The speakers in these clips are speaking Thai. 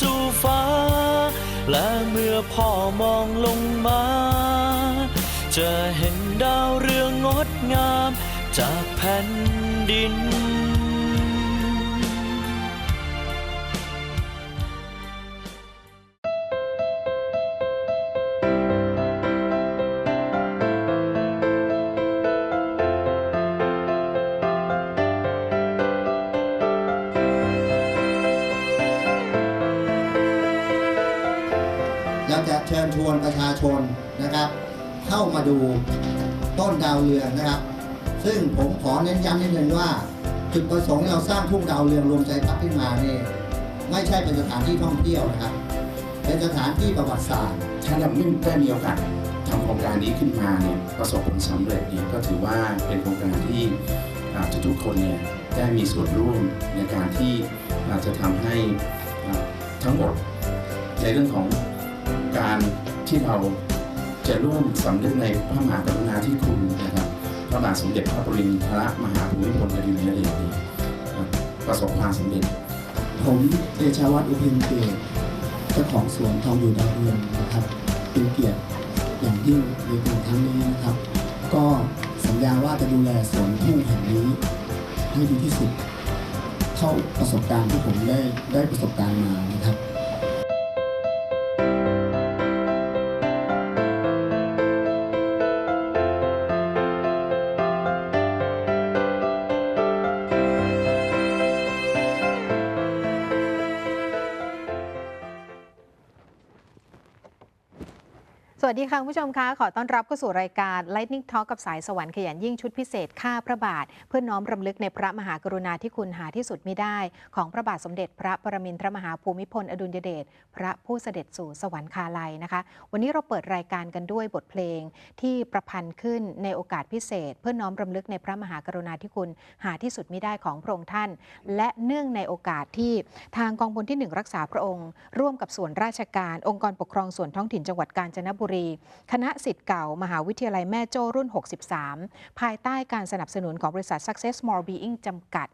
สู่ฟ้า และเมื่อพ่อมองลงมา จะเห็นดาวเรืองงดงามจากแผ่นดิน ดูต้นดาวเรืองนะครับ ซึ่งผมขอเน้นย้ำนิดนึงว่า จุดประสงค์ที่เราสร้างทุ่งดาวเรืองรวมใจพักขึ้นมาเนี่ยไม่ใช่เป็นสถานที่ท่องเที่ยวนะครับ เป็นสถานที่ประวัติศาสตร์ถ้าเราไม่ได้มีโอกาสทำโครงการนี้ขึ้นมาเนี่ยประสบผลสำเร็จเนี่ยก็ถือว่าเป็นโครงการที่อ่าทุกๆคนเนี่ยได้มีส่วนร่วมในการที่อาจจะทำให้ทั้งหมดในเรื่องของการที่เรา จะร่วมสำนึกในพระมหากรุณาธิคุณนะครับพระบาทสมเด็จพระปรินทรมหาภูมิพลอดุลยเดชประสบความสำเร็จ ผมเดชาวัฒน์อุพินเกตเจ้าของสวนทองอยู่ดาวเรืองนะครับเป็นเกียรติอย่างยิ่งในการครั้งนี้นะครับ ก็สัญญาว่าจะดูแลสวนทุ่งแห่งนี้ให้ดีที่สุด เท่าประสบการณ์ที่ผมได้ได้ประสบการณ์มานะครับ วัสดีค่ะผู้ชมคะขอต้อนรับเข้าสู่รายการ Lightning Talk กับสายสวรรค์ขยันยิ่งชุดพิเศษข้าพระบาท เพื่อน้อมรำลึกในพระมหากรุณาธิคุณหาที่สุดมิได้ ของพระบาทสมเด็จพระปรมินทรมหาภูมิพลอดุลยเดชพระผู้เสด็จสู่สวรรคาลัยนะคะ วันนี้เราเปิดรายการกันด้วยบทเพลงที่ประพันธ์ขึ้นในโอกาสพิเศษ เพื่อน้อมรำลึกในพระมหากรุณาธิคุณหาที่สุดมิได้ของพระองค์ท่าน และเนื่องในโอกาสที่ทางกองพลที่หนึ่งรักษาพระองค์ ร่วมกับส่วนราชการ องค์กรปกครองส่วนท้องถิ่นจังหวัดกาญจนบุรีคณะสิทธิ์เก่ามหาวิทยาลัยแม่โจ้รุ่น 63 ภายใต้การสนับสนุนของบริษัท Success Small Being จำกัด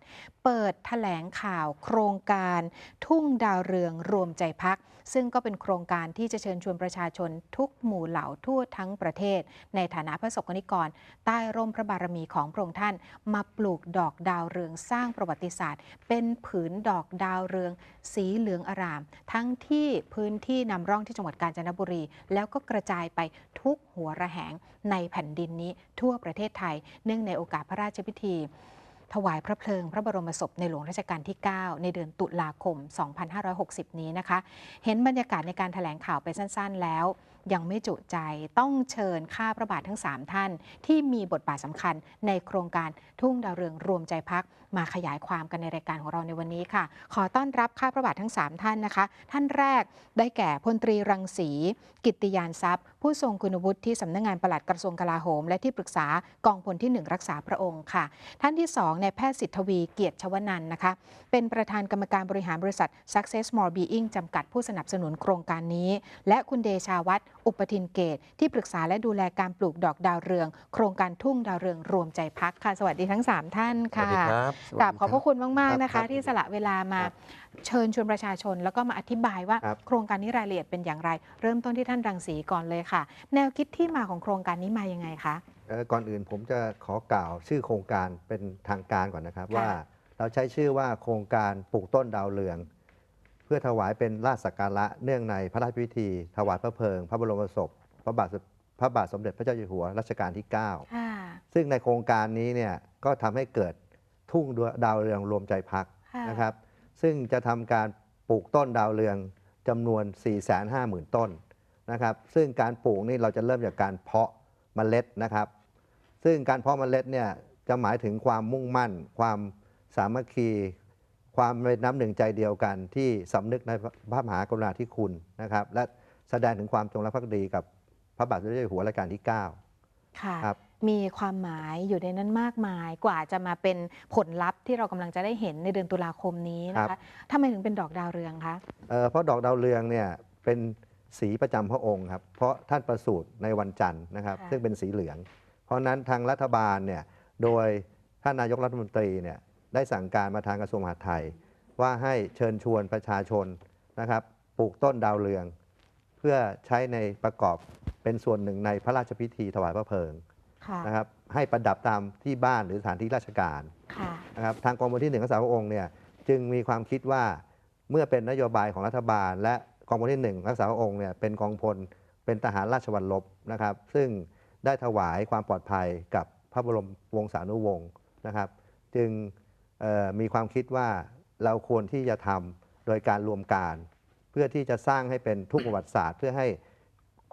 เปิดแถลงข่าวโครงการทุ่งดาวเรืองรวมใจพัก ซึ่งก็เป็นโครงการที่จะเชิญชวนประชาชนทุกหมู่เหล่าทั่วทั้งประเทศ ในฐานะพระสกนิกร ใต้ร่มพระบารมีของพระองค์ท่าน มาปลูกดอกดาวเรืองสร้างประวัติศาสตร์ เป็นผืนดอกดาวเรือง สีเหลืองอาราม ทั้งที่พื้นที่นำร่องที่จังหวัดกาญจนบุรี แล้วก็กระจายไปทุกหัวระแหงในแผ่นดินนี้ทั่วประเทศไทย เนื่องในโอกาสพระราชพิธี ถวายพระเพลิง พระบรมศพในหลวงรัชกาลที่ 9 ในเดือนตุลาคม 2560 นี้นะคะ เห็นบรรยากาศในการถแถลงข่าวไปสั้น ๆ แล้วยังไม่จุใจต้องเชิญข้าพระบาททั้ง 3 ท่าน ที่มีบทบาทสำคัญในโครงการทุ่งดาวเรืองรวมใจพัก มาขยายความกันในรายการของเราในวันนี้ค่ะ ขอต้อนรับข้าพระบาททั้ง 3 ท่านนะคะ ท่านแรกได้แก่พลตรีรังสี กิตติยานทรัพย์ ผู้ทรงคุณวุฒิที่สำนักงานปลัดกระทรวงกลาโหม และที่ปรึกษากองพลที่ 1 รักษาพระองค์ค่ะ ท่านที่2ในายแพทย์สิทธวีเกียรติชวนันนะคะ เป็นประธานกรรมการบริหารบริษัท Success Small Being จำกัดผู้สนับสนุนโครงการนี้ และคุณเดชาวัฒน์อุปทินเกต ที่ปรึกษาและดูแลการปลูกดอกดาวเรือง โครงการทุ่งดาวเรืองรวมใจพักค่ะ สวัสดีทั้ง 3 ท่านค่ะสวัสดีครับกราบขอบพระคุณมากๆนะครัคะบที่สละเวลามาครับเชิญชวนประชาชน แล้วก็มาอธิบายว่าครับโครงการนี้รายละเอียดเป็นอย่างไร เริ่มต้นที่ท่านรังสีก่อนเลยค่ะ แนวคิดที่มาของโครงการนี้มายังไงคะเอ่อก่อนอื่นผมจะขอกล่าวชื่อโครงการเป็นทางการก่อนนะครับค่ะว่าเราใช้ชื่อว่าโครงการปลูกต้นดาวเรืองพื่อถวายเป็นราชสักการะเนื่องในพระราชพิธี ถวายพระเพลิง พระบรมศพพระบาทสมพระบาทสมเด็จพระเจ้าอยู่หัวรัชกาลที่9ค่ะซึ่งในโครงการนี้เนี่ยก็ทำให้เกิด ทุ่งดาวเรืองรวมใจพักค่ะนะครับ ซึ่งจะทำการปลูกต้นดาวเรืองจำนวน 450,000 ต้นนะครับ ซึ่งการปลูกนี่เราจะเริ่มจากการเพาะเมล็ดนะครับ ซึ่งการเพาะเมล็ดเนี่ยจะหมายถึงความมุ่งมั่น ความสามัคคี ความเป็นน้ำหนึ่งใจเดียวกัน ที่สำนึกในพระมหากรุณาธิคุณนะครับ และแสดงถึงความจงรักภักดีกับพระบาทสมเด็จพระเจ้าอยู่หัวรัชกาลที่ 9ค่ะครับ มีความหมายอยู่ในนั้นมากมายกว่าจะมาเป็นผลลัพธ์ที่เรากำลังจะได้เห็นในเดือนตุลาคมนี้นะครัคะบทำไมถึงเป็นดอกดาวเรืองคะเอ่อเพราะดอกดาวเรืองเนี่ยเป็นสีประจำพระองค์ครับเพราะท่านประสูติในวันจันทร์นะครับค่ะซึ่งเป็นสีเหลือง เพราะฉะนั้นทางรัฐบาลเนี่ยโดยท่านนายกรัฐมนตรีเนี่ยได้สั่งการมาทางกระทรวงมหาดไทย ว่าให้เชิญชวนประชาชนนะครับปลูกต้นดาวเรือง เพื่อใช้ในประกอบเป็นส่วนหนึ่งในพระราชพิธีถวายพระเพลิง ค่ะนะครับให้ประดับตามที่บ้านหรือสถานที่ราชการค่ะนะครับทางกองพลที่หนึ่งรักษาพระองค์เนี่ยจึงมีความคิดว่าเมื่อเป็นนโยบายของรัฐบาล และกองพลที่หนึ่งรักษาพระองค์เนี่ยเป็นกองพลเป็นทหารราชวัลลบนะครับ ซึ่งได้ถวายความปลอดภัยกับพระบรมวงศานุวงศ์นะครับ จึงเอ่อมีความคิดว่าเราควรที่จะทำโดยการรวมการ เพื่อที่จะสร้างให้เป็นทุกประวัติศาสตร์ เพื่อให้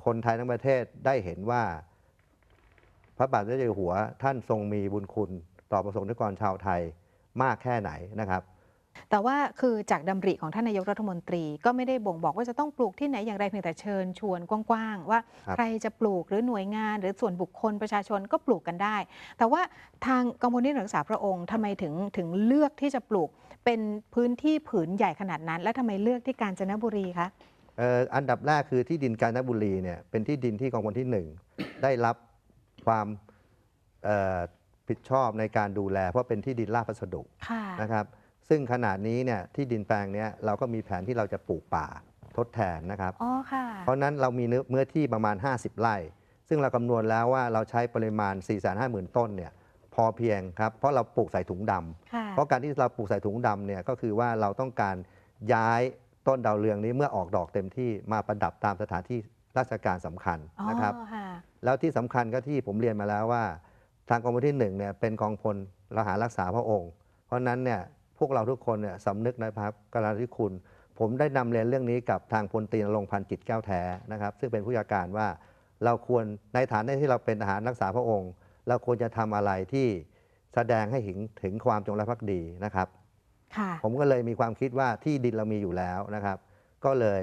คนไทยทั้งประเทศได้เห็นว่า พระบาทสมเด็จเจ้าอยู่หัวท่านทรงมีบุญคุณต่อประสงค์นิกรชาวไทยมากแค่ไหนนะครับ แต่ว่าคือจากดำริของท่านนายกรัฐมนตรี ก็ไม่ได้บ่งบอกว่าจะต้องปลูกที่ไหนอย่างไรเพียงแต่เชิญชวนกว้างๆว่าครับใครจะปลูกหรือหน่วยงาน หรือส่วนบุคคลประชาชนก็ปลูกกันได้ แต่ว่าทางกองพลที่หนึ่งรักษาพระองค์ทำไมถึงถึงเลือกที่จะปลูกเป็นพื้นที่ผืนใหญ่ขนาดนั้น และทำไมเลือกที่กาญจนบุรีคะเอ่ออันดับแรกคือที่ดินกาญจนบุรีเนี่ยเป็นที่ดินที่กองพลที่หนึ่งได้รับ ความเอ่อผิดชอบในการดูแล เพราะเป็นที่ดินราชพัสดุค่ะนะครับ ซึ่งขนาดนี้เนี่ยที่ดินแปลงเนี้ยเราก็มีแผนที่เราจะปลูกป่าทดแทนนะครับอ๋อค่ะเพราะฉะนั้นเรามีเนื้อเนื้อที่ประมาณ 50 ไร่ ซึ่งเราคำนวณแล้วว่าเราใช้ปริมาณ 4 5 0 0 0 0 ต้นเนี่ยพอเพียงครับ เพราะเราปลูกใส่ถุงดำค่ะเพราะการที่เราปลูกใส่ถุงดำเนี่ยก็คือว่าเราต้องการย้ายต้นดาวเรืองนี้เมื่อออกดอกเต็มที่มาประดับตามสถานที่ ราชการสำคัญอ๋อนะครับค่ะแล้วที่สำคัญก็ที่ผมเรียนมาแล้วว่า ทางกองพลที่หนึ่งเนี่ยเป็นกองพลทหารรักษาพระองค์ เพราะฉะนั้นเนี่ยพวกเราทุกคนเนี่ยสำนึกในพระกรุณาธิคุณ ผมได้นำเรียนเรื่องนี้กับทางพลตรีนรงค์พันธ์จิตแก้วแท้นะครับ ซึ่งเป็นผู้จัดการว่าเราควรในฐานะที่เราเป็นทหารรักษาพระองค์ เราควรจะทำอะไรที่แสดงให้เห็นถึงความจงรักภักดีนะครับค่ะผมก็เลยมีความคิดว่าที่ดินเรามีอยู่แล้วนะครับ ก็เลย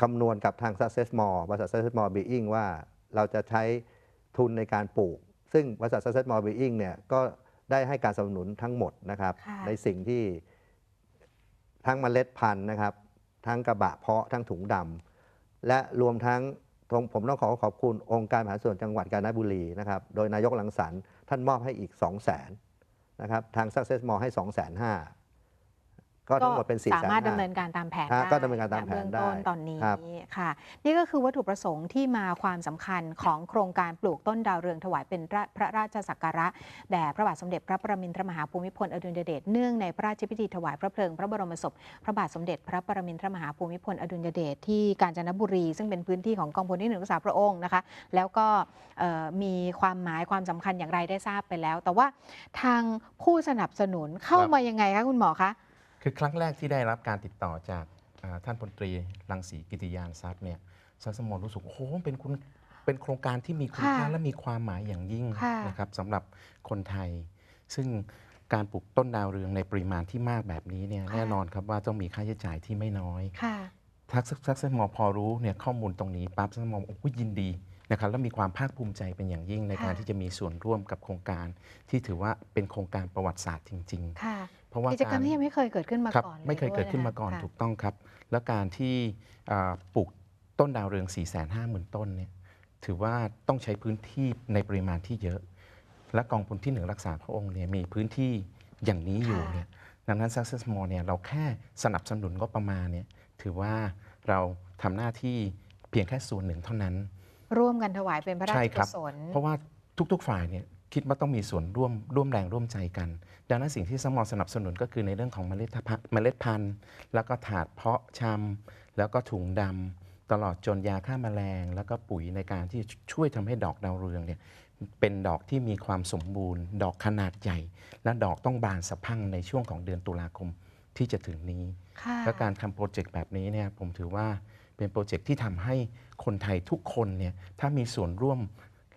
คำนวณกับทาง Success Mall บริษัท Success Mall Being ว่าเราจะใช้ทุนในการปลูก ซึ่งบริษัท Success Mall Being เนี่ยก็ได้ให้การสนับสนุนทั้งหมดนะครับค่ะในสิ่งที่ทั้งเมล็ดพันธุ์นะครับ ทั้งกระบะเพาะทั้งถุงดำและรวมทั้งผมผมต้องขอขอบคุณองค์การมหาส่วนจังหวัดกาญจนบุรีนะครับ โดยนายกหลังสรรค์ท่านมอบให้อีก 2 0 0 0 0นนะครับ ทาง Success Mall ให้ 2 5 0 0 0 ก็ทั้งหมดเป็น4 5 0 0 0สามารถดำเนินการตามแผนฮะได้ก็ดำเนินการตามแผนณเบื้องต้นได้ตอนนี้ครับค่ะ นี่ก็คือวัตถุประสงค์ที่มาความสำคัญของโครงการปลูกต้นดาวเรืองถวายเป็นพระราชสักการะแด่พระบาทสมเด็จพระประมินทรมหาภูมิพลอดุลยเดชเนื่องในพระราชพิธีถวายพระเพลิงพระบรมศพพระบาทสมเด็จพระประมินทรมหาภูมิพลอดุลยเดชที่กาญจนบุรี ซึ่งเป็นพื้นที่ของกองพลที่หนึ่งรักษาพระองค์นะคะ แล้วก็เอ่อมีความหมายความสำคัญอย่างไรได้ทราบไปแล้ว แต่ว่าทางผู้สนับสนุนเข้าครับมายังไงคะคุณหมอคะ คือครั้งแรกที่ได้รับการติดต่อจากอ่าท่านพลตรีรังสีกิติยานทรัพย์เนี่ยซัสมอรู้สึกโอ้โหเป็นคุณเป็นโครงการที่มีคุณค่าค่ะและมีความหมายอย่างยิ่งค่ะนะครับสำหรับคนไทย ซึ่งการปลูกต้นดาวเรืองในปริมาณที่มากแบบนี้เนี่ยแน่นอนครับว่าต้องมีค่าใช้จ่ายที่ไม่น้อยค่ะทักทักษมอพอรู้เนี่ยข้อมูลตรงนี้ปั๊บทักษมอโอ้ยยินดี นะครับแล้วมีความภาคภูมิใจเป็นอย่างยิ่งในการค่ะที่จะมีส่วนร่วมกับโครงการ ที่ถือว่าเป็นโครงการประวัติศาสตร์จริงค่ะๆเพราะว่ากิจกรรมาที่ยังไม่เคยเกิดขึ้นมาครับก่อนลไม่เคยเกิดขึ้นมาก่อนด้วยะคะถูกต้องครับ แล้วการที่อ่าปลูกต้นดาวเรือง 4 5 0 0 0 0 ต้นเนี่ยถือว่าต้องใช้พื้นที่ในปริมาณที่เยอะ และกองพลที่หนึ่งรักษาพระองค์เนี่ยมีพื้นที่อย่างนี้อยู่เนี่ยดังนั้น Success Mall เนี่ยเราแค่สนับสนุนก็ประมาณเนี่ยถือว่าเราทำหน้าที่เพียงแค่ส่วนหนึ่งเท่านั้น ร่วมกันถวายเป็นพระราใช่ชครักุบศลเพราะว่าทุก ๆ ฝ่ายเนี่ยคิดว่าต้องมีส่วนร่วมร่วมแรงร่วมใจกัน ดังนั้นสิ่งที่สมอสนับสนุนก็คือในเรื่องของเมล็ดพันธุ์เมล็ดพันธุ์ แล้วก็ถาดเพาะชำแล้วก็ถุงดำตลอดจนยาฆ่าแมลง แล้วก็ปุ๋ยในการที่ช่วยทำให้ดอกดาวเรืองเนี่ยเป็นดอกที่มีความสมบูรณ์ ดอกขนาดใหญ่ และดอกต้องบานสะพรั่งในช่วงของเดือนตุลาคมที่จะถึงนี้ค่ะและการทำโปรเจกต์แบบนี้เนี่ยผมถือว่า เป็นโปรเจกต์ที่ทำให้คนไทยทุกคนเนี่ยถ้ามีส่วนร่วม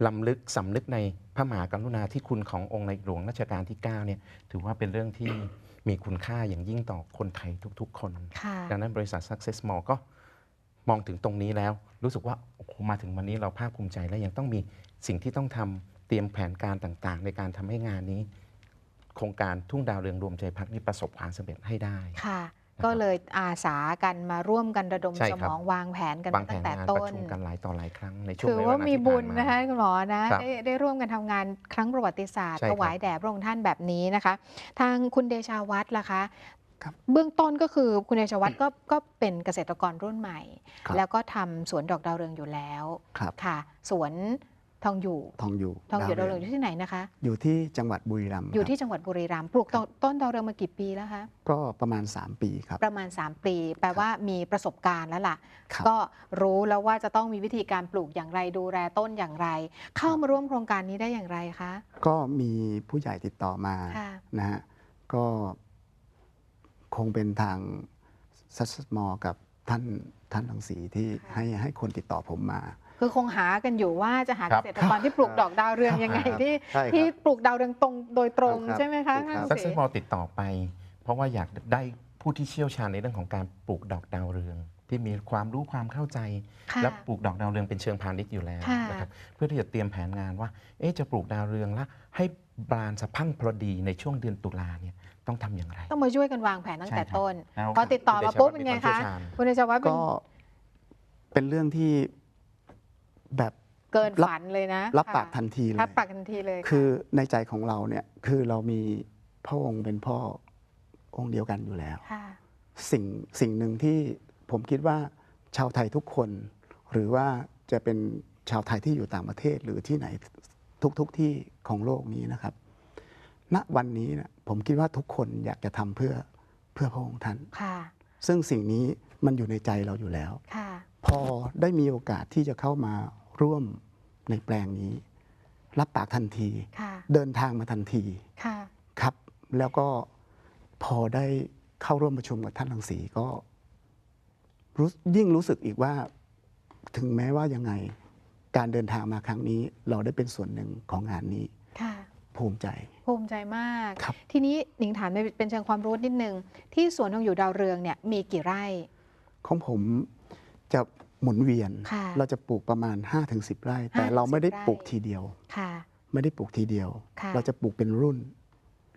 ลำลึกสำนึกในพระมหากรุณาธิคุณขององค์ในหลวงรัชกาลที่9เนี่ยถือว่าเป็นเรื่องที่มีคุณค่าอย่างยิ่งต่อคนไทยทุก ๆ คน ดังนั้นบริษัท Success Mall ก็มองถึงตรงนี้แล้ว รู้สึกว่าโอ้โหมาถึงวันนี้เราภาคภูมิใจและยังต้องมีสิ่งที่ต้องทำเตรียมแผนการต่างๆ ในการทำให้งานนี้ โครงการทุ่งดาวเรืองรวมใจพักนี้ประสบความสำเร็จให้ได้ค่ะ ก็เลยอาสากันมาร่วมกันระดมใช่สครัมบองวางแผนกันวางมาแผตั้นงแต่งานต้ประน ชุมกันหลายต่อหลายครั้งในช่วงถือระยะว่าเวลมีที่บุญผ่ามา นะคะคุณหมอนะครับได้ได้ร่วมกันทำงานครั้งประวัติศาสตร์ใช่คถรับ วายแด่พระองค์ท่านแบบนี้นะคะ ทางคุณเดชาวัฒน์ล่ะคะ ครับเบื้องต้นก็คือคุณเดชาวัฒน์ก็ก็เป็นเกษตรกรรุ่นใหม่ ครับแล้วก็ทำสวนดอกดาวเรืองอยู่แล้วครับ ค่ะ สวน ทองอยู่ทองอยู่ทองอยู่ดาวเรืองอรืยู่ที่ไหนนะคะ อยู่ที่จังหวัดบุรีรัมย์อยู่ครับที่จังหวัดบุรีรัมย์ปลูกต้นต้นดาวเรืองมากี่ปีแล้วคะก็ประมาณ 3 ปีครับ ประมาณ 3 ปี แปลว่ามีประสบการณ์แล้วล่ะครับก็รู้แล้วว่าจะต้องมีวิธีการปลูกอย่างไรดูแลต้นอย่างไร เข้ามาร่วมโครงการนี้ได้อย่างไรคะ ก็มีผู้ใหญ่ติดต่อมาค่ะนะฮะก็คงเป็นทางซัสมอกับท่านท่านรังสีที่ให้ให้คนติดต่อผมมา คือคงหากันอยู่ว่าจะหาครัเกบษตรกรที่ปลูกดอกดาวเรืองยังไงที่ใช่ครับที่ปลูกดาวเรืองตรงโดยตรงครับใช่ไหมคะครับท่านซักศเซรีสมอลติดต่อไป เพราะว่าอยากได้ผู้ที่เชี่ยวชาญในเรื่องของการปลูกดอกดาวเรืองที่มีความรู้ความเข้าใจค่ะและปลูกดอกดาวเรืองเป็นเชิงพาณิชย์อยู่แล้วค่ะนะครับเพื่อที่จะเตรียมแผนงานว่าเอ๊ะจะปลูกดาวเรืองแล้วให้บานสะพรั่งพอดีในช่วงเดือนตุลาเนี่ยต้องทำอย่างไร ต้องมาช่วยกันวางแผนตั้งแต่ใช่ครับต้นแล้วพอติดต่อมาปุ๊บเป็นไงคุณเดชาวัฒน์มีความเชี่คะยวชาญคุณเดชวัฒน์เป็นก็เป็นเรื่องที่ แบบเกินรับฝันเลยนะรับค่ะปากทันทีเลยรับปากทันทีเลยะคือในใจของเราเนี่ยคือเรามีพระองค์เป็นพ่อองค์เดียวกันอยู่แล้วค่ะสิ่งสิ่งหนึ่งที่ผมคิดว่าชาวไทยทุกคน หรือว่าจะเป็นชาวไทยที่อยู่ต่างประเทศหรือที่ไหนทุกทุกที่ของโลกนี้นะครับ ณวันนี้นะผมคิดว่าทุกคนอยากจะทำเพื่อเพื่อพระองค์ท่านค่ะซึ่งสิ่งนี้มันอยู่ในใจเราอยู่แล้วค่ะ พอได้มีโอกาสที่จะเข้ามาร่วมในแปลงนี้ รับปากทันทีค่ะเดินทางมาทันทีค่ะครับ แล้วก็พอได้เข้าร่วมประชุมกับท่านรังสีก็รู้ยิ่งรู้สึกอีกว่าถึงแม้ว่ายังไงการเดินทางมาครั้งนี้ เราได้เป็นส่วนหนึ่งของงานนี้ค่ะภูมิใจ ภูมิใจมากครับทีนี้หนิงถามเป็นเชิงความรู้นิดนึง ที่สวนทองอยู่ดาวเรืองเนี่ยมีกี่ไร่ ของผม จะหมุนเวียน ค่ะเราจะปลูกประมาณ 5-10 ไร่ แต่5-10เราไม่ได้ไร่ปลูกทีเดียว ค่ะ ไม่ได้ปลูกทีเดียว ค่ะ เราจะปลูกเป็นรุ่น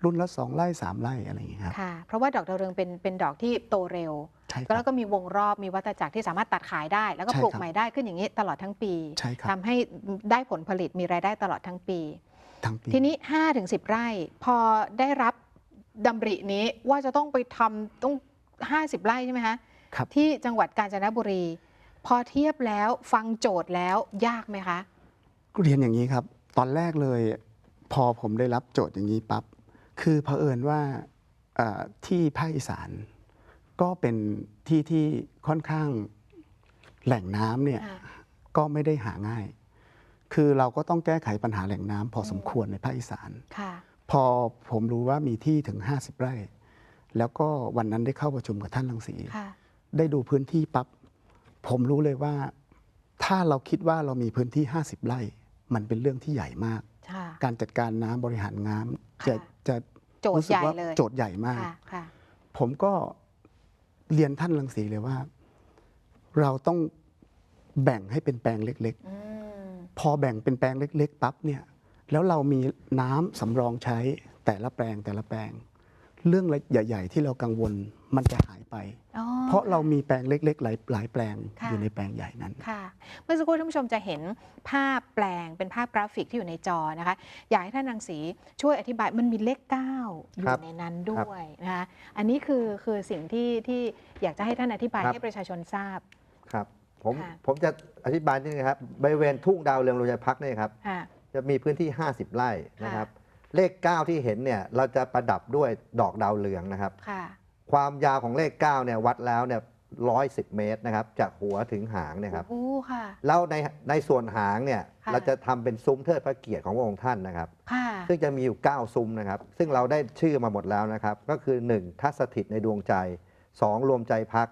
รุ่นละสองไร่สามไร่อะไรอย่างเงี้ยครับค่ะ เพราะว่าดอกดาวเรืองเป็นเป็นดอกที่โตเร็ว ใช่คแล้รัวบ ก็มีวงรอบมีวัฏจักรที่สามารถตัดขายได้ แล้วก็ใช่ปลูกครับ ใหม่ได้ขึ้นอย่างนี้ตลอดทั้งปีใช่ครับทำให้ได้ผลผลิตมีรายได้ตลอดทั้งปี ทั้งปี ทีนี้5ถึง10 ไร่ พอได้รับดำรินี้ว่าจะต้องไปทำต้อง 50 ไร่ใช่ไหมคะครับ ที่จังหวัดกาญจนบุรี พอเทียบแล้วฟังโจทย์แล้วยากไหมคะเรียนอย่างนี้ครับ ตอนแรกเลย พอผมได้รับโจทย์อย่างนี้ปั๊บคือเผอิญว่าเอ่อที่ภาคอีสาน ก็เป็นที่ที่ค่อนข้างแหล่งน้ำเนี่ยค่ะก็ไม่ได้หาง่าย คือเราก็ต้องแก้ไขปัญหาแหล่งน้ำพอสมควรในภาคอีสานค่ะพอผมรู้ว่ามีที่ถึง 50 ไร่ แล้วก็วันนั้นได้เข้าประชุมกับท่านรังสีค่ะ ได้ดูพื้นที่ปั๊บผมรู้เลยว่า ถ้าเราคิดว่าเรามีพื้นที่ 50 ไร่ มันเป็นเรื่องที่ใหญ่มากค่ะการจัดการน้ำบริหารน้ำจะค่ะจะโจทย์รู้สึกว่าใหญ่เลยโจทย์ใหญ่มากค่ะค่ะผมก็เรียนท่านรังสีเลยว่า เราต้องแบ่งให้เป็นแปลงเล็กอืมๆพอแบ่งเป็นแปลงเล็ก ๆ ปั๊บเนี่ยแล้วเรามีน้ำสำรองใช้แต่ละแปลงแต่ละแปลง เรื่องใหญ่ ๆ ที่เรากังวล มันจะหายไป อ๋อเพราะเรามีแปลงเล็กๆหลายหลายแปลงค่ะ อยู่ในแปลงใหญ่นั้น ค่ะเมื่อสักครู่ท่านผู้ชมจะเห็นภาพแปลงเป็นภาพกราฟิกที่อยู่ในจอนะคะ อยากให้ท่านรังสีช่วยอธิบายมันมีเลข 9 อครัยู่บในนั้นด้วยนะคะอันนี้คือคือสิ่งที่ที่อยากจะให้ท่านอธิบายครับ ให้ประชาชนทราบ ครับผมค่ะ ผมจะอธิบายนิดนึงครับบริเวณทุ่งดาวเรืองโรยพักเนี่ยครับค่ะ จะมีพื้นที่ 50 ไร่นะครับ เลข 9 ที่เห็นเนี่ยเราจะประดับด้วยดอกดาวเรืองนะครับ ค่ะ ความยาวของเลข9เนี่ยวัดแล้วเนี่ย110เมตรนะครับ จากหัวถึงหางเนี่ยครับโอ้ค่ะ แล้วในในส่วนหางเนี่ยค่ะเราจะทำเป็นซุ้มเทิดพระเกียรติของพระองค์ท่านนะครับ ค่ะ ซึ่งจะมีอยู่ 9 ซุ้มนะครับ ซึ่งเราได้ชื่อมาหมดแล้วนะครับ ก็คือ 1. ทัศถิตในดวงใจ 2. รวมใจพัก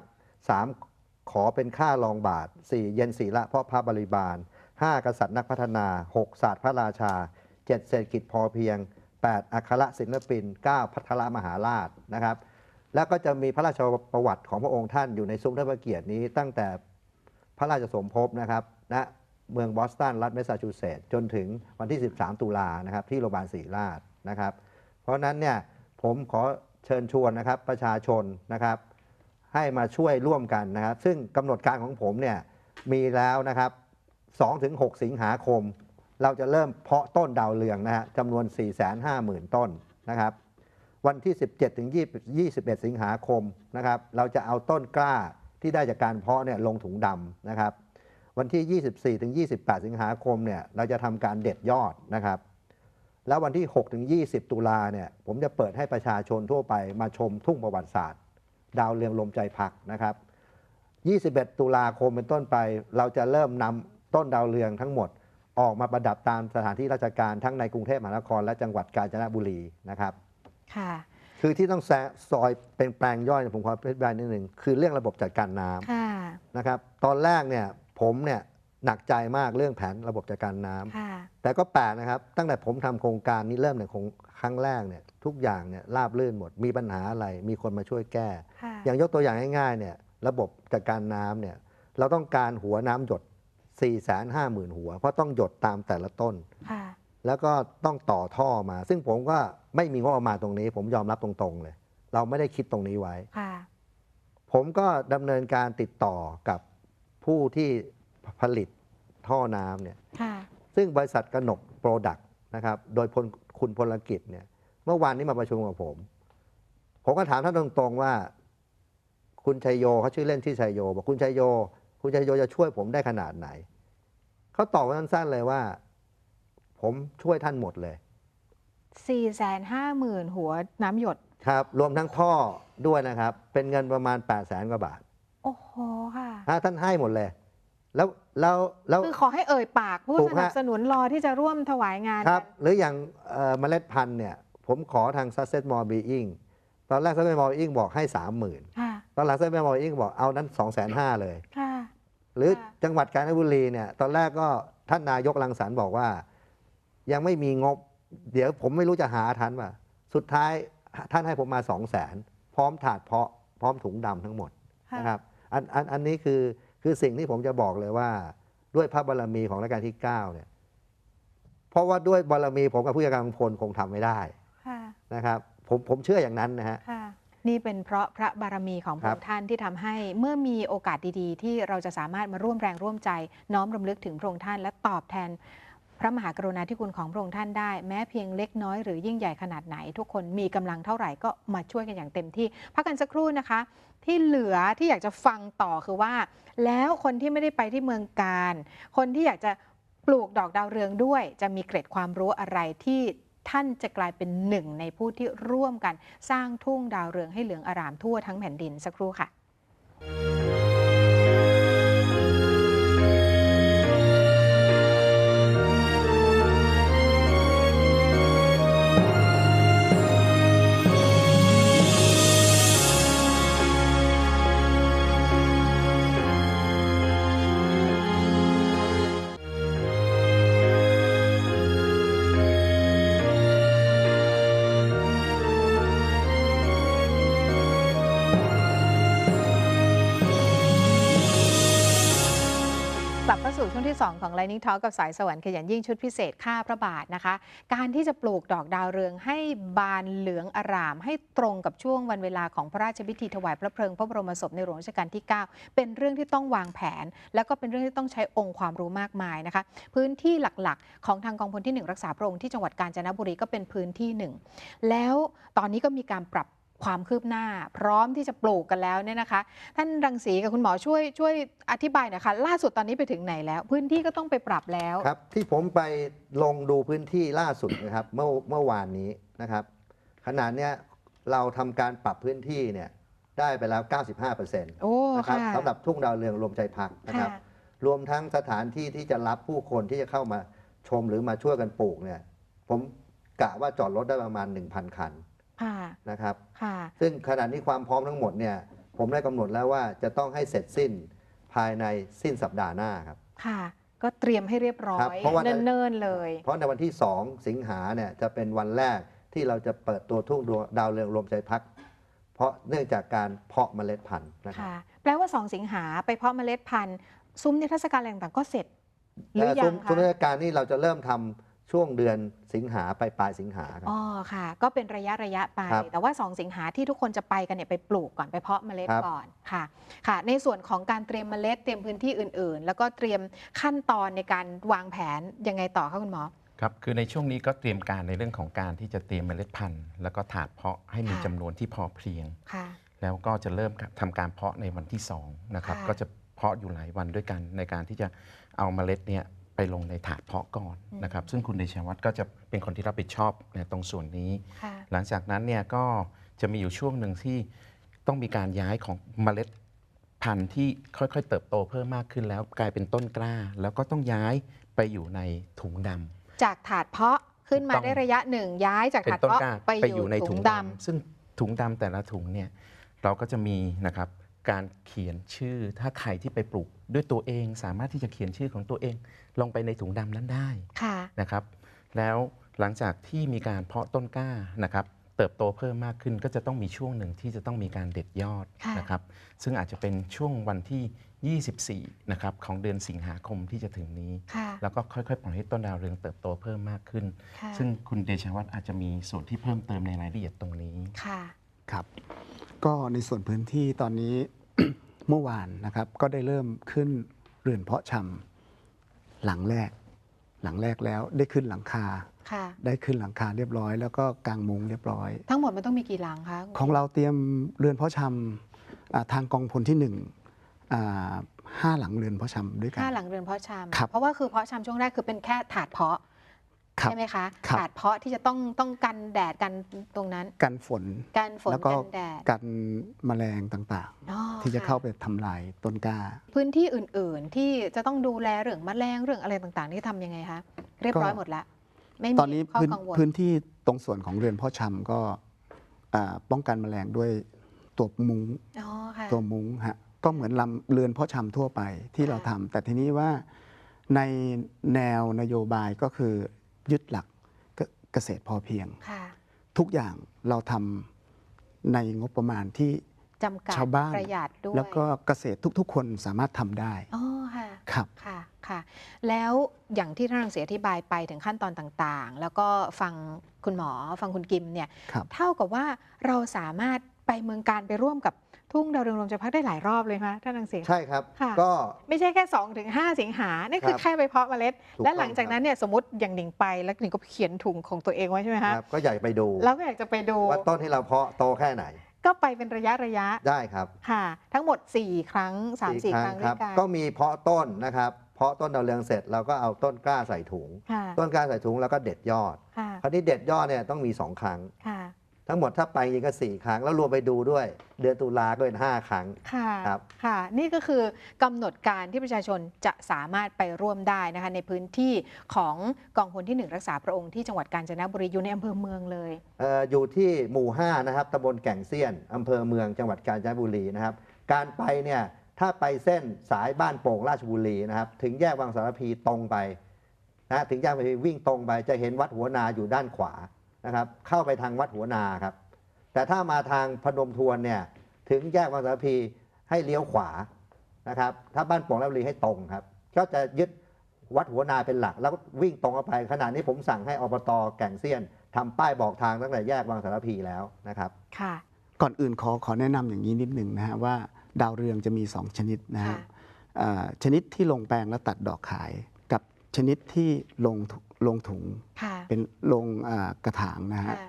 3. ขอเป็นข้ารองบาท 4. เย็นศีละเพราะพระบริบาล 5. กษัตริย์นักพัฒนา 6. ศาสตร์พระราชา 7. เศรษฐกิจพอเพียง 8. อัครศิลปิน 9. พัทรมหาราชนะครับ แล้วก็จะมีพระราชประวัติของพระองค์ท่านอยู่ในซุ้มเทิดพระเกียรตินี้ ตั้งแต่พระราชสมภพนะครับณเมืองบอสตันรัฐแมสซาชูเซตส์จนถึงวันที่ 13 ตุลานะครับที่โรงพยาบาลศรีราชนะครับ เพราะฉะนั้นเนี่ยผมขอเชิญชวนนะครับประชาชนนะครับ ให้มาช่วยร่วมกันนะครับ ซึ่งกำหนดการของผมเนี่ยมีแล้วนะครับ 2-6 สิงหาคม เราจะเริ่มเพาะต้นดาวเรืองนะฮะจำนวน 450,000 ต้นนะครับ วันที่ 17 ถึง 21 สิงหาคมนะครับ เราจะเอาต้นกล้าที่ได้จากการเพาะเนี่ยลงถุงดำนะครับ วันที่ 24 ถึง 28 สิงหาคมเนี่ยเราจะทำการเด็ดยอดนะครับ แล้ววันที่ 6 ถึง 20 ตุลาเนี่ยผมจะเปิดให้ประชาชนทั่วไปมาชมทุ่งประวัติศาสตร์ ดาวเรืองลมใจพักนะครับ 21 ตุลาคมเป็นต้นไป เราจะเริ่มนำต้นดาวเรืองทั้งหมดออกมาประดับตามสถานที่ราชการทั้งในกรุงเทพมหานครและจังหวัดกาญจนบุรีนะครับ ค่ะ คือที่ต้องแซะซอยเป็นแปลงย่อยเนี่ยผมขออธิบายนิดหนึ่งคือเรื่องระบบจัดการน้ำค่ะนะครับตอนแรกเนี่ยผมเนี่ยหนักใจมากเรื่องแผนระบบจัดการน้ำ ค่ะ แต่ก็แปลกนะครับ ตั้งแต่ผมทำโครงการนี้เริ่มเนี่ยของครั้งแรกเนี่ยทุกอย่างเนี่ยราบรื่นหมด มีปัญหาอะไร มีคนมาช่วยแก้ ค่ะ อย่างยกตัวอย่างง่ายๆเนี่ยระบบจัดการน้ำเนี่ยเราต้องการหัวน้ำหยด 4 5 0 0 0 0 หัว เพราะต้องหยดตามแต่ละต้น ค่ะ แล้วก็ต้องต่อท่อมา ซึ่งผมก็ไม่มีงบประมาณตรงนี้ ผมยอมรับตรงๆเลย เราไม่ได้คิดตรงนี้ไว้ ค่ะ ผมก็ดำเนินการติดต่อกับผู้ที่ผลิตท่อน้ำเนี่ย ค่ะ ซึ่งบริษัทกนกโปรดักต์นะครับ โดยพลคุณพลกิจเนี่ย เมื่อวานนี้มาประชุมกับผม ผมก็ถามท่านตรงๆว่า คุณชัยโยเขาชื่อเล่นที่ชัยโย บอกคุณชัยโย คุณชัยโยจะช่วยผมได้ขนาดไหน เขาตอบมาสั้นๆเลยว่า ผมช่วยท่านหมดเลย สี่แสนห้าหมื่นหัวน้ำหยด ครับ รวมทั้งท่อด้วยนะครับ เป็นเงินประมาณ 8 0 0แสนกว่าบาทโอ้โหค่ะฮะท่านให้หมดเลย แล้วแล้วแล้ว คือขอให้เอ่ยปากผู้ถูกสฮะ นับสนุนรอที่จะร่วมถวายงานครับกันหรืออย่างเอ่อเมล็ดพันธุ์เนี่ย ผมขอทาง Success More Being ตอนแรก Success More Being บอกให้ 30,000ค่ะตอนหลัง Success More Being บอกเอานั้น 2,500เลย ค่ะ หรือค่ะ จังหวัดกาญจนบุรีเนี่ย ตอนแรกก็ท่านนายกรังสรรค์บอกว่า ยังไม่มีงบ เดี๋ยวผมไม่รู้จะหาทันว่าสุดท้ายท่านให้ผมมา2 0 0 0 0 0พร้อมถาดเพาะพร้อมถุงดำทั้งหมดค่ะนะครับอันอันอันนี้คือคือสิ่งที่ผมจะบอกเลยว่า ด้วยพระบารมีของรัชกาลที่9เนี่ยเพราะว่าด้วยบารมีผมกับผู้จัดการกองพลคงทำไม่ได้ค่ะนะครับผมผมเชื่ออย่างนั้นนะฮะค่ะนี่เป็นเพราะพระบารมีของพครัระบองค์ท่านที่ทำให้เมื่อมีโอกาสดีๆ ที่เราจะสามารถมาร่วมแรงร่วมใจน้อมรำลึกถึงพระองค์ท่าน และตอบแทน พระมหากรุณาธิคุณของพระองค์ท่านได้ แม้เพียงเล็กน้อยหรือยิ่งใหญ่ขนาดไหน ทุกคนมีกำลังเท่าไหร่ก็มาช่วยกันอย่างเต็มที่ พักกันสักครู่นะคะ ที่เหลือที่อยากจะฟังต่อคือว่า แล้วคนที่ไม่ได้ไปที่เมืองการ คนที่อยากจะปลูกดอกดาวเรืองด้วย จะมีเกร็ดความรู้อะไรที่ท่านจะกลายเป็นหนึ่งในผู้ที่ร่วมกันสร้างทุ่งดาวเรืองให้เหลืองอารามทั่วทั้งแผ่นดินสักครู่ค่ะ ช่วงที่ง Lightning Talk กับสายสวรรค์ขยันยิ่งชุดพิเศษค่าพระบาทนะคะ การที่จะปลูกดอกดาวเรืองให้บานเหลืองอาราม ให้ตรงกับช่วงวันเวลาของพระราชพิธีถวายพระเพลิงพระบรมศพในหลวงรัชกาลที่ 9 เป็นเรื่องที่ต้องวางแผน แล้วก็เป็นเรื่องที่ต้องใช้องค์ความรู้มากมายนะคะ พื้นที่หลักๆ ของทางกองพลที่ 1 รักษาพระองค์ที่จังหวัดกาญจนบุรีก็เป็นพื้นที่หนึ่งแล้วตอนนี้ก็มีการปรับ ความคืบหน้า พร้อมที่จะปลูกกันแล้วเนี่ยนะคะ ท่านรังสีกับคุณหมอช่วยช่วยอธิบายหน่อยค่ะล่าสุดตอนนี้ไปถึงไหนแล้ว พื้นที่ก็ต้องไปปรับแล้วครับ ที่ผมไปลงดูพื้นที่ล่าสุดนะครับเมื่อเมื่อวานนี้นะครับขนาดเนี้ยเราทำการปรับพื้นที่เนี่ยได้ไปแล้ว 95%โอ้นะครับค่ะสำหรับทุ่งดาวเรืองรวมใจพักนะครับค่ะรวมทั้งสถานที่ที่จะรับผู้คนที่จะเข้ามาชมหรือมาช่วยกันปลูกเนี่ยผมกะว่าจอดรถได้ประมาณ 1,000 คัน ค่ะนะครับ ค่ะ ซึ่งขณะนี้ความพร้อมทั้งหมดเนี่ยผมได้กำหนดแล้วว่าจะต้องให้เสร็จสิ้นภายในสิ้นสัปดาห์หน้าครับ ค่ะ ก็เตรียมให้เรียบร้อครับยเพราะว่า เนิ่นๆเลย เพราะในวันที่ 2 สิงหาเนี่ยจะเป็นวันแรกที่เราจะเปิดตัวทุ่งดาวเรืองรวมใจพัก เพราะเนื่องจากการเพาะเมล็ดพันธุ์นะครับค่ะ แปลว่า 2 สิงหาไปเพาะเมล็ดพันธุ์ ซุ้มนิทรรศการอะไรต่างๆก็เสร็จ หรือและยัซุ้งมคะ ซุ้มเทศกาลนี่เราจะเริ่มทำ ช่วงเดือนสิงหาไปปลายสิงหาครับ อ๋อค่ะ ก็เป็นระยะระยะไป ครับแต่ว่า 2 สิงหาที่ทุกคนจะไปกันเนี่ยไปปลูกก่อนไปเพาะเมล็ดครับ ก่อนค่ะ ค่ะ ในส่วนของการเตรียมเมล็ดเตรียมพื้นที่อื่น ๆ แล้วก็เตรียมขั้นตอนในการวางแผนยังไงต่อคะคุณหมอ ครับ คือในช่วงนี้ก็เตรียมการในเรื่องของการที่จะเตรียมเมล็ดพันธุ์ แล้วก็ถาดเพาะให้มีค่ะ จำนวนที่พอเพียง ค่ะ แล้วก็จะเริ่มทำการเพาะในวันที่2นะครับ ค่ะก็จะเพาะอยู่หลายวันด้วยกันในการที่จะเอาเมล็ดเนี่ย ไปลงในถาดเพาะก่อนนะครับซึ่งคุณเดชวัฒน์ก็จะเป็นคนที่รับผิดชอบในตรงส่วนนี้ค่ะหลังจากนั้นเนี่ยก็จะมีอยู่ช่วงหนึ่งที่ต้องมีการย้ายของเมล็ดพันธุ์ที่ค่อยๆ เติบโตเพิ่มมากขึ้นแล้วกลายเป็นต้นกล้า แล้วก็ต้องย้ายไปอยู่ในถุงดำจากถาดเพาะขึ้นมาถูกต้องได้ระยะหนึ่งย้ายจากเป็นถาดต้นเพาะกล้าไปไปออยู่ยู่ในถุถุงงดดำซึ่งถุงดำแต่ละถุงเนี่ยเราก็จะมีนะครับการเขียนชื่อถ้าใครที่ไปปลูก ด้วยตัวเองสามารถที่จะเขียนชื่อของตัวเอง ลงไปในถุงดำนั้นได้ำค่ะนะครับ แล้วหลังจากที่มีการเพาะต้นกล้านะครับ เติบโตเพิ่มมากขึ้นก็จะต้องมีช่วงหนึ่งที่จะต้องมีการเด็ดยอดค่ะนะครับ ซึ่งอาจจะเป็นช่วงวันที่ 24 นะครับของเดือนสิงหาคมที่จะถึงนี้ค่ะแล้วก็ค่อยๆ ปล่อยให้ต้นดาวเรืองเติบโตเพิ่มมากขึ้นค่ะซึ่งคุณเดชวัฒน์อาจจะมีส่วนที่เพิ่มเติมในรายละเอียดตรงนี้ ค่ะ ครับ ก็ในส่วนพื้นที่ตอนนี้ เมื่อวานนะครับก็ได้เริ่มขึ้นเรือนเพาะชำหลังแรก หลังแรกแล้วได้ขึ้นหลังคา ค่ะได้ได้ขึ้นหลังคาเรียบร้อย แล้วก็กางมุงเรียบร้อย ทั้งหมดมันต้องมีกี่หลังคะของเราเตรียมเรือนเพาะชำอ่าทางกองพลที่หนึ่งอ่าห้าหลังเรือนเพาะชำด้วยกัน ห้าหลังเรือนเพาะชำครับ เพราะว่าคือเพาะชำช่วงแรกคือเป็นแค่ถาดเพาะครับ ใช่ไหมคะครับถาดเพาะที่จะต้องต้องกันแดดกันตรงนั้น กันฝนกันฝนแล้วก็กันแดดกันแมลงต่างอ๋อๆที่จะค่เข้าไปทำลายต้นกล้า พื้นที่อื่นๆที่จะต้องดูแลเรื่องแมลงเรื่องอะไรต่างๆ นี่ทำยังไงคะเรียบร้อยก็หมดแล้วไม่มีตอนนี้ข้อพื้นกังวลพื้นที่ตรงส่วนของเรือนเพาะชำก็อ่าป้องกันแมลงด้วยตัวมุง้งอ๋อค่ะตัวมุ้งฮะก็เหมือนลำเรือนเพาะชำทั่วไปที่ค่ะเราทำแต่ทีนี้ว่าในแนวนโยบายก็คือ ยึดหลักเกเกษตรพอเพียงค่ะทุกอย่างเราทำในงบประมาณที่จำกัดชาวบ้านประหยัดด้วยแล้วก็เกษตรทุก ๆ คนสามารถทำได้อ๋อค่ะครับค่ะค่ะแล้วอย่างที่ท่านรังสีอธิบายไปถึงขั้นตอนต่างๆ แล้วก็ฟังคุณหมอฟังคุณกิมเนี่ยครับเท่ากับว่าเราสามารถไปเมืองการไปร่วมกับ ทุ่งดาวเรืองรวมใจพักได้หลายรอบเลยไหมท่านรังสีใช่ครับ ค่ะ ก็ไม่ใช่แค่2ถึง5สิงหานี่คือครับแค่ไปเพาะเมล็ดถูกและหลังต้องจากนั้นเนี่ยสมมติอย่างหนิงไป แล้วหนิงก็เขียนถุงของตัวเองไว้ใช่ไหมคคะรับก็อยากไปดูเราก็อยากจะไปดูว่าต้นที่เราเพาะโตแค่ไหน ก็ไปเป็นระยะระยะได้ครับค่ะ ทั้งหมด 4 ครั้ง 3 4 ครั้งด้วยกันก็มีเพาะต้นนะครับเพาะต้นดาวเรืองเสร็จเราก็เอาต้นกล้าใส่ถุงค่ะต้นกล้าใส่ถุงแล้วก็เด็ดยอดค่ะคราวนี้เด็ดยอดเนี่ยต้องมี 2 ครั้งค่ะ ทั้งหมดถ้าไปจริงก็ 4 ครั้ง แล้วรวมไปดูด้วย เดือนตุลาก็เป็น 5 ครั้ง ค่ะครับค่ะ นี่ก็คือกำหนดการที่ประชาชนจะสามารถไปร่วมได้นะคะในพื้นที่ของกองพลที่หนึ่งรักษาพระองค์ที่จังหวัดกาญจนบุรีอยู่ในอำเภอเมืองเลยเอ่ออยู่ที่หมู่ 5 นะครับตำบลแก่งเซียนอำเภอเมืองจังหวัดกาญจนบุรีนะครับ การไปเนี่ยถ้าไปเส้นสายบ้านโป่งราชบุรีนะครับถึงแยกวังสารพีตรงไปนะถึงแยกวังสารพีวิ่งตรงไปจะเห็นวัดหัวนาอยู่ด้านขวา นะครับเข้าไปทางวัดหัวนาครับ แต่ถ้ามาทางพนมทวนเนี่ยถึงแยกวังสารพีให้เลี้ยวขวานะครับ ถ้าบ้านโป่งราชบุรีให้ตรงครับ ก็จะยึดวัดหัวนาเป็นหลัก แล้วก็วิ่งตรงเข้าไปขณะนี้ผมสั่งให้อบตแก่งเซียนทำป้ายบอกทางตั้งแต่แยกวังสารพีแล้วนะครับค่ะก่อนอื่นขอขอแนะนำอย่างนี้นิดหนึ่งนะฮะว่าดาวเรืองจะมี 2 ชนิดนะฮะค่ะอ่าชนิดที่ลงแปลงแล้วตัดดอกขายกับ ชนิดที่ลงถุลงถุงค่ะเป็นลงอ่ากระถางนะฮะค่ะ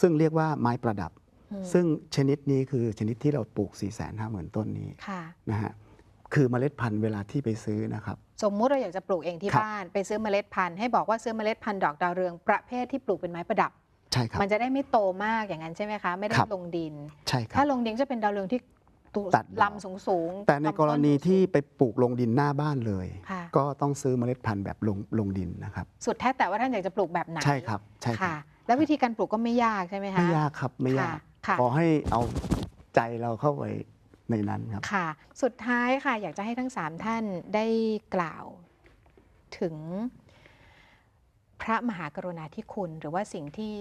ซึ่งเรียกว่าไม้ประดับอืมซึ่งชนิดนี้คือชนิดที่เราปลูก 4 5 0 0 0 0 ต้นนี้ค่ะนะฮะคือเมล็ดพันธุ์เวลาที่ไปซื้อนะครับ สมมุติเราอยากจะปลูกเองที่ครับบ้าน ไปซื้อเมล็ดพันธุ์ให้บอกว่าซื้อเมล็ดพันธุ์ดอกดาวเรืองประเภทที่ปลูกเป็นไม้ประดับใช่ครับมันจะได้ไม่โตมากอย่างนั้นใช่ไหมคะ ไม่ได้ครับลงดินใช่ครัถ้าบลงดินจะเป็นดาวเรืองที่ ตุตัดดอกลำสูงสูงๆแต่ในลำกต้รณีสูงๆที่ไปปลูกลงดินหน้าบ้านเลยค่ะก็ต้องซื้อเมล็ดพันธุ์แบบลงลงดินนะครับ สุดแท้แต่ว่าท่านอยากจะปลูกแบบไหนใช่ครับใช่ครัค่ะบแล้ววิธีการปลูกก็ไม่ยากใช่ไหมคะไม่ยากครับไม่ยากค่ะขอให้เอาใจเราเข้าไปในนั้นครับค่ะ สุดท้ายค่ะ อยากจะให้ทั้งสามท่านได้กล่าวถึง พระมหากรุณาธิคุณ หรือว่าสิ่งที่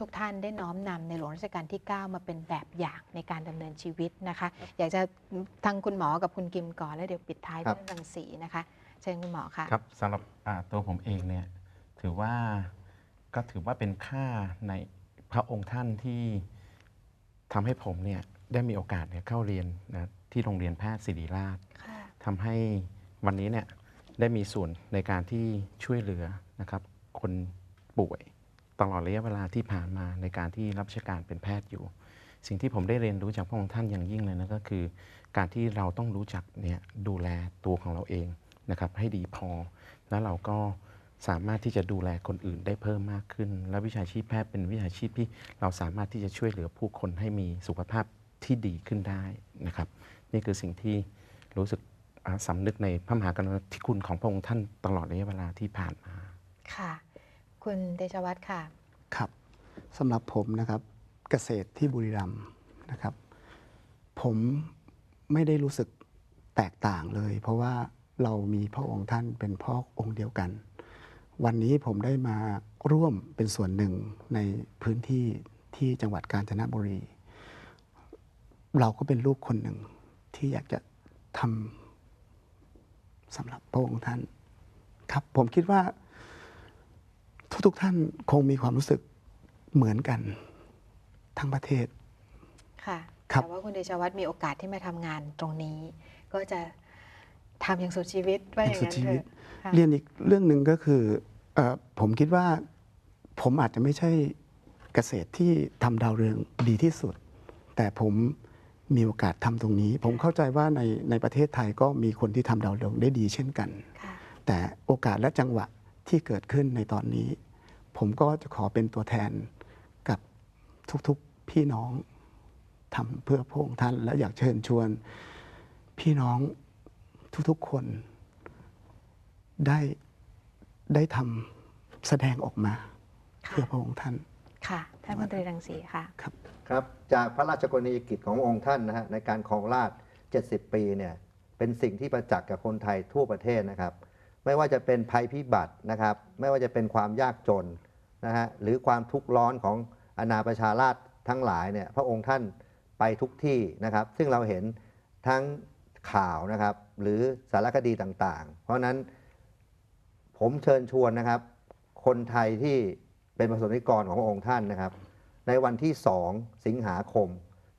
ทุกๆทท่านได้น้อมนำในหลวงรัชกาลที่ 9 มาเป็นแบบอย่างในการดำเนินชีวิตนะคะ อยากจะทางคุณหมอกับคุณกิมก่อนแล้วเดี๋ยวปิดท้ายครัด้วยบรังสีนะคะเชิญคุณหมอค่ะครับสำหรับอ่าตัวผมเองเนี่ยถือว่าก็ถือว่าเป็นค่าในพระองค์ท่านที่ทำให้ผมเนี่ยได้มีโอกาสเนี่ยเข้าเรียนนะที่โรงเรียนแพทย์ศิริราชค่ะทำให้วันนี้เนี่ยได้มีส่วนในการที่ช่วยเหลือนะครับ คนป่วยตลอดระยะเวลาที่ผ่านมาในการที่รับราชการเป็นแพทย์อยู่ สิ่งที่ผมได้เรียนรู้จากพระองค์ท่านอย่างยิ่งเลยนะก็คือ การที่เราต้องรู้จักเนี่ยดูแลตัวของเราเองนะครับให้ดีพอ แล้วเราก็สามารถที่จะดูแลคนอื่นได้เพิ่มมากขึ้น และวิชาชีพแพทย์เป็นวิชาชีพที่เราสามารถที่จะช่วยเหลือผู้คนให้มีสุขภาพที่ดีขึ้นได้นะครับ นี่คือสิ่งที่รู้สึกสำนึกในพระมหากรุณาธิคุณของพระองค์ท่านตลอดระยะเวลาที่ผ่านมา ค่ะ คุณเดชวัฒน์ค่ะ ครับสำหรับผมนะครับเกษตรที่บุรีรัมย์นะครับ ผมไม่ได้รู้สึกแตกต่างเลย เพราะว่าเรามีพระองค์ท่านเป็นพ่อองค์เดียวกัน วันนี้ผมได้มาร่วมเป็นส่วนหนึ่งในพื้นที่ที่จังหวัดกาญจนบุรี เราก็เป็นลูกคนหนึ่งที่อยากจะทำสำหรับพระองค์ท่าน ครับผมคิดว่า ทุกๆท่านคงมีความรู้สึกเหมือนกันทั้งประเทศ ค่ะครับแต่ว่าคุณเดชวัฒน์มีโอกาสที่มาทำงานตรงนี้ ก็จะทำอย่างสุดชีวิตว่าอย่างนั้นสุดชีเถวิตอะค่ะเรียนอีกเรื่องหนึ่งก็คือเออผมคิดว่าผมอาจจะไม่ใช่เกษตรที่ทำดาวเรืองดีที่สุด แต่ผมมีโอกาสทำตรงนี้ ผมเข้าใจว่าในในประเทศไทยก็มีคนที่ทำดาวเรืองได้ดีเช่นกันค่ะแต่โอกาสและจังหวะที่เกิดขึ้นในตอนนี้ ผมก็จะขอเป็นตัวแทนกับทุกๆพี่น้องทำเพื่อพระองค์ท่าน และอยากเชิญชวนพี่น้องทุกๆคนได้ได้ทำแสดงออกมาค่ะเพื่อพระองค์ท่าน ค่ะ ท่านพลตรีรังสีค่ะครับจากพระราชกรณียกิจขององค์ท่านนะฮะในการครองราชย์70 ปีเนี่ยเป็นสิ่งที่ประจักษ์กับคนไทยทั่วประเทศนะครับ ไม่ว่าจะเป็นภัยพิบัตินะครับ ไม่ว่าจะเป็นความยากจนนะฮะหรือความทุกข์ร้อนของอาณาประชาราษฎร์ทั้งหลายเนี่ยพระองค์ท่านไปทุกที่นะครับ ซึ่งเราเห็นทั้งข่าวนะครับ หรือสารคดีต่างๆ เพราะฉะนั้นผมเชิญชวนนะครับ คนไทยที่เป็นประสบนิกรของพระองค์ท่านนะครับ ในวันที่ 2 สิงหาคม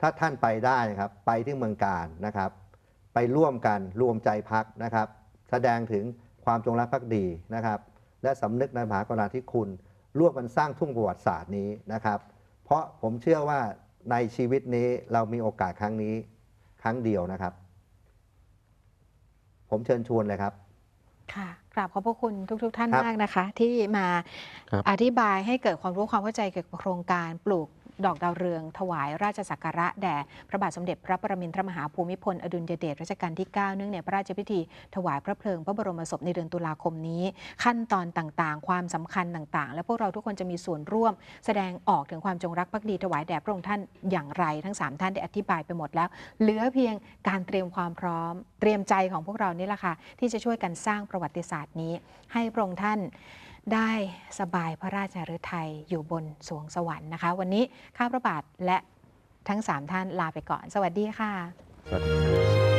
ถ้าท่านไปได้นะครับ ไปที่เมืองการนะครับ ไปร่วมกันรวมใจพักนะครับ แสดงถึง ความจงรักภักดีนะครับ และสำนึกในมหากรุณาธิคุณร่วมกันสร้างทุ่งประวัติศาสตร์นี้นะครับ เพราะผมเชื่อว่าในชีวิตนี้เรามีโอกาสครั้งนี้ครั้งเดียวนะครับ ผมเชิญชวนเลยครับค่ะกราบขอบพระคุณทุกๆท่านครับมากนะคะ ที่มาครับอธิบายให้เกิดความรู้ความเข้าใจเกี่ยวกับโครงการปลูก ดอกดาวเรือง ถวายราชสักการะแด่พระบาทสมเด็จพระประมินทรมหาภูมิพลอดุลยเดชรัชกาลที่ 9 เนื่องในพระราชพิธี ถวายพระเพลิงพระบรมศพในเดือนตุลาคมนี้ ขั้นตอนต่างๆ ความสำคัญต่างๆ และพวกเราทุกคนจะมีส่วนร่วม แสดงออกถึงความจงรักภักดีถวายแด่พระองค์ท่านอย่างไร ทั้ง 3 ท่านได้อธิบายไปหมดแล้ว เหลือเพียงการเตรียมความพร้อม เตรียมใจของพวกเรานี่แหละค่ะที่จะช่วยกันสร้างประวัติศาสตร์นี้ ให้พระองค์ท่าน ได้สบายพระราชฤทัยอยู่บนสวงสวรรค์นะคะ วันนี้ข้าพระบาทและทั้ง 3 ท่านลาไปก่อน สวัสดีค่ะ สวัสดี